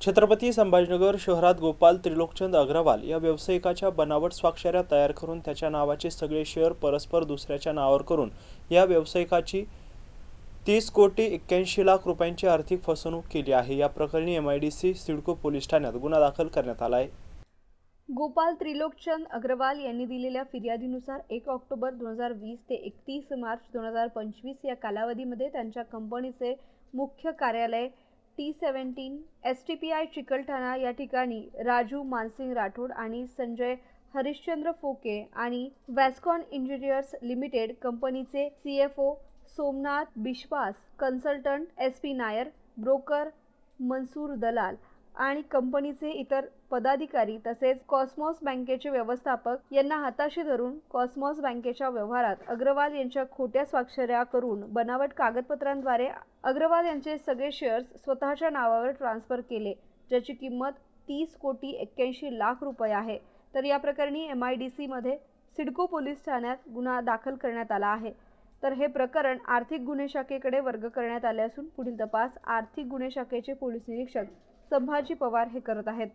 छत्रपती संभाजीनगर शहरात गोपाल त्रिलोकचंद अग्रवाल या व्यावसायिकाच्या बनावट स्वाक्षऱ्या तयार करून त्याच्या नावाचे सगळे शेअर परस्पर दुसऱ्याच्या नावावर करून या व्यावसायिकाची तीस कोटी एक्क्याऐंशी लाख रुपयांची आर्थिक फसवणूक केली आहे. या प्रकरणी M I D C CIDCO police ठाण्यात गुन्हा दाखल करण्यात आला आहे. गोपाल त्रिलोकचंद अग्रवाल यांनी दिलेल्या फिर्यादीनुसार एक ऑक्टोबर दोन हजार वीस ते एकतीस मार्च दोन हजार पंचवीस या कालावधीमध्ये त्यांच्या कंपनीचे मुख्य कार्यालय T seventeen S T P I Chikalthana या ठिकाणी राजू मानसिंग राठोड आणि संजय हरिश्चंद्र फोके आणि वॅस्कॉन इंजिनियर्स लिमिटेड कंपनीचे C F O Somnath Biswas consultant S P Nair broker Mansoor Dalal आणि कंपनीचे इतर पदाधिकारी तसेच कॉस्मॉस बँकेचे व्यवस्थापक यांना हाताशी धरून कॉस्मॉस बँकेच्या व्यवहारात अग्रवाल यांच्या खोट्या स्वाक्षऱ्या करून बनावट कागदपत्रांद्वारे अग्रवाल यांचे सगळे शेअर्स स्वतःच्या नावावर ट्रान्स्फर केले ज्याची किंमत तीस कोटी एक्क्याऐंशी लाख रुपये आहे. तर या प्रकरणी एम आय डी सीमध्ये सिडको पोलीस ठाण्यात गुन्हा दाखल करण्यात आला आहे. तर हे प्रकरण आर्थिक गुन्हे शाखेकडे वर्ग करण्यात आले असून पुढील तपास आर्थिक गुन्हे शाखेचे पोलीस निरीक्षक संभाजी पवार हे करत आहेत.